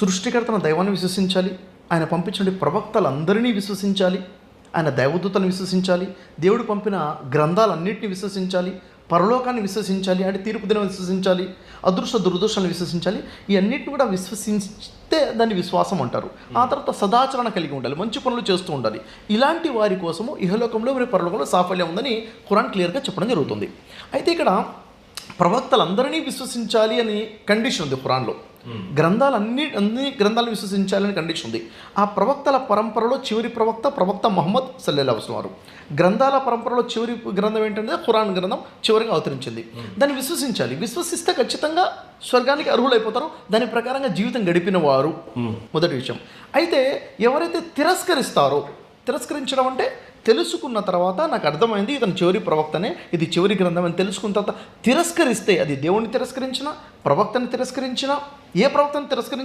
సృష్టికర్తన దైవాన్ని విశ్వసించాలి. ఆయన పంపించిన ప్రవక్తలందరినీ విశ్వసించాలి. ఆయన దైవదూతను విశ్వసించాలి. దేవుడు పంపిన గ్రంథాలన్నింటినీ విశ్వసించాలి. పరలోకాన్ని విశ్వసించాలి. అంటే తీర్పు దినం విశ్వసించాలి. అదృష్ట దురదృష్టాన్ని విశ్వసించాలి. ఇవన్నిటిని కూడా విశ్వసిస్తే దాన్ని విశ్వాసం అంటారు. ఆ తర్వాత సదాచరణ కలిగి ఉండాలి. మంచి పనులు చేస్తూ ఉండాలి. ఇలాంటి వారి కోసము ఇహలోకంలో మరియు పరలోకంలో సాఫల్యం ఉందని ఖురాన్ క్లియర్గా చెప్పడం జరుగుతుంది. అయితే ఇక్కడ ప్రవక్తలందరినీ విశ్వసించాలి అని కండిషన్ ఉంది ఖురాన్లో. గ్రంథాలు అన్ని అన్ని గ్రంథాలను విశ్వసించాలని కండిషన్ ఉంది. ఆ ప్రవక్తల పరంపరలో చివరి ప్రవక్త ప్రవక్త మహమ్మద్ సల్లెల్లా వారు గ్రంథాల పరంపరలో చివరి గ్రంథం ఏంటంటే ఖురాన్ గ్రంథం చివరిగా అవతరించింది. దాన్ని విశ్వసించాలి. విశ్వసిస్తే ఖచ్చితంగా స్వర్గానికి అర్హులైపోతారు. దాని ప్రకారంగా జీవితం గడిపిన వారు. మొదటి విషయం. అయితే ఎవరైతే తిరస్కరిస్తారో తిరస్కరించడం అంటే తెలుసుకున్న తర్వాత నాకు అర్థమైంది ఇతను చివరి ప్రవక్తనే ఇది చివరి గ్రంథం అని తెలుసుకున్న తర్వాత తిరస్కరిస్తే అది దేవుణ్ణి తిరస్కరించిన ప్రవక్తని తిరస్కరించిన ఏ ప్రవక్తను తిరస్కరించిన